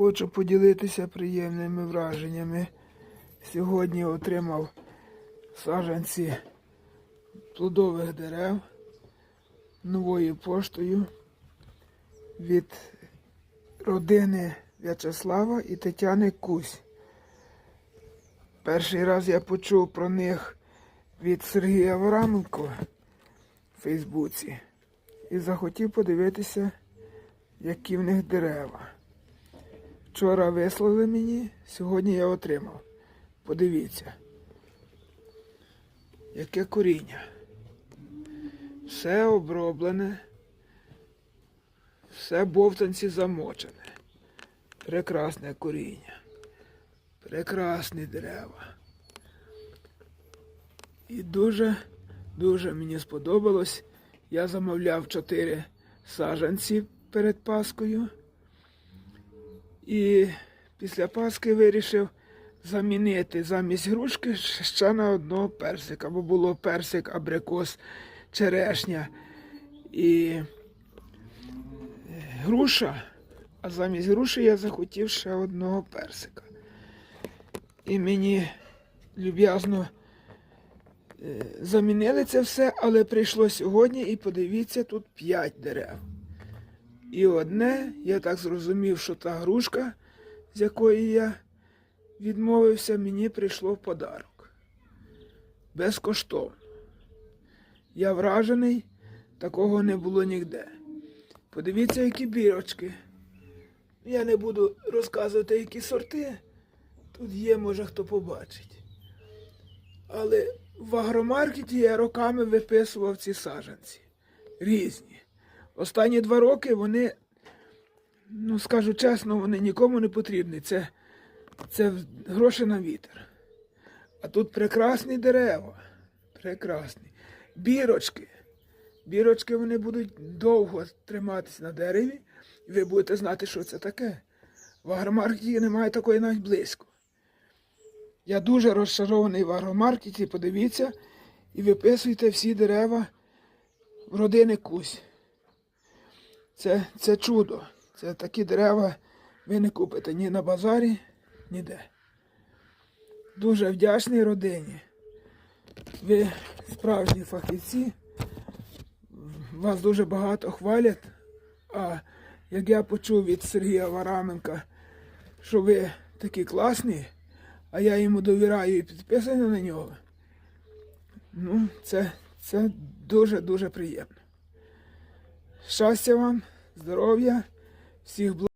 Хочу поділитися приємними враженнями. Сьогодні отримав саджанці плодових дерев новою поштою від родини В'ячеслава і Тетяни Кусь. Перший раз я почув про них від Сергія Вараменко в Фейсбуці і захотів подивитися, які в них дерева. Вчора вислали мені, сьогодні я отримав. Подивіться. Яке коріння. Все оброблене, все бовтанці замочене. Прекрасне коріння. Прекрасні дерева. І дуже, дуже мені сподобалось. Я замовляв чотири саджанці перед Паскою. І після Пасхи вирішив замінити замість грушки ще на одного персика, бо було персик, абрикос, черешня і е, груша. А замість груші я захотів ще одного персика. І мені люб'язно е, замінили це все, але прийшло сьогодні і подивіться, тут 5 дерев. І одне, я так зрозумів, що та грушка, з якої я відмовився, мені прийшло в подарок. Безкоштовно. Я вражений, такого не було ніде. Подивіться, які бірочки. Я не буду розказувати, які сорти. Тут є, може хто побачить. Але в агромаркеті я роками виписував ці саджанці. Різні. Останні два роки вони, ну скажу чесно, вони нікому не потрібні. Це, це гроші на вітер. А тут прекрасні дерева. Прекрасні. Бірочки. Бірочки вони будуть довго триматися на дереві, і ви будете знати, що це таке. В агромаркеті немає такої навіть близько. Я дуже розчарований в агромаркеті, подивіться, і виписуйте всі дерева в родини Кусь. Це, це чудо. Це такі дерева ви не купите ні на базарі, ніде. Дуже вдячний родині. Ви справжні фахівці. Вас дуже багато хвалять. А як я почув від Сергія Вараменка, що ви такі класні, а я йому довіряю і підписаний на нього. Ну, це, це дуже-дуже приємно. Щастя вам, здоров'я, всіх благ.